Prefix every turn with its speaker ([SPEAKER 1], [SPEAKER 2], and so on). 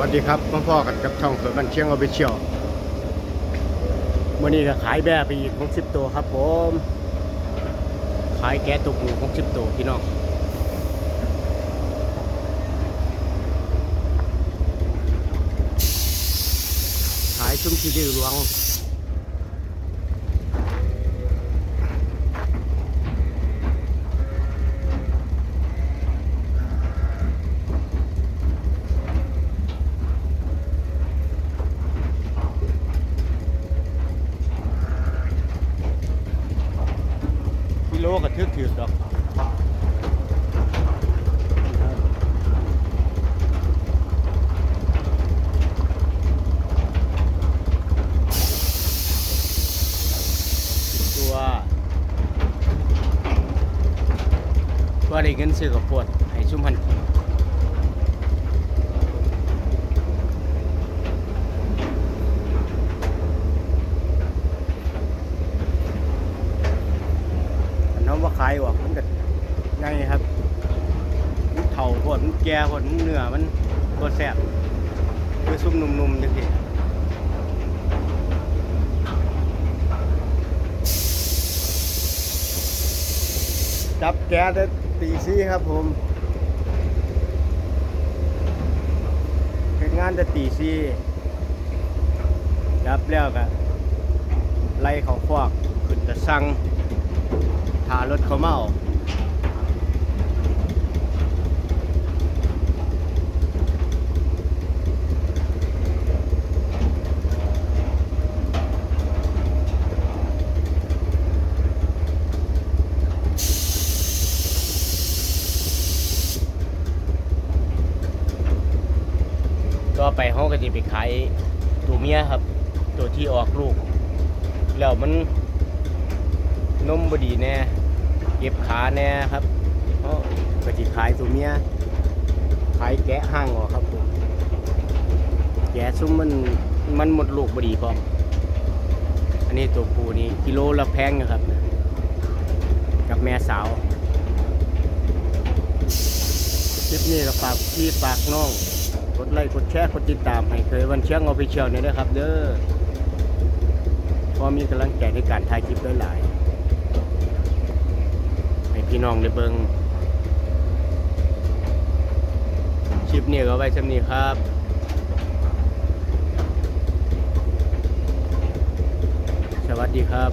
[SPEAKER 1] วัสดีครับพ่อพ่อกันกับช่องเกิดบันเชียงเอาไปเชียวมื่อนี้ก็ขายแบ่ไปอีกของสิบตัวครับผม ขายแก๊สตัวปู60ตัวพี่น้องขายชุ่มชีดือหลวง โลก็ถือถือดอกตัวตัวได้เงินซื้อกับปวดให้ชุ่มพันกินอันน้อง ว่าขายออกมันก็ไงครับมันเถ่าปวดมันแก่ปวดมันเนื้อมันปวแสบคือซุ่มนุ่มๆจังซี่จับแก๊สได้ตีซี่ครับผมเป็นงานจะตีซี่จับแล้วก็ไล่เขาฟอกขึ้นจะสั่งารถเขาเมาเอาก็ไปห้องก็จะไปขายตัวเมียครับ ตัวที่ออกลูก แล้วมัน นมบดีแน่เก็บขาแน่ครับเพราะก็จะขายตัวเมียขายแกะห้างออกครับผมแกะซุ้มมันมันหมดลูกบดีพร้อมอันนี้ตัวปูนี่กิโลละแพงนะครับ กับแม่สาวคลิปนี้เราฝากพี่ฝากน้องกดไลค์กดแชร์กดติดตามให้เคยวันเชียงเอาไปเชียวเนี่ยนะครับ เด้อพอมีกำลังใจในการถ่ายคลิปหลายๆ พี่น้องได้เบิงคลิปนี้ก็ไว้สำนี้ครับสวัสดีครับ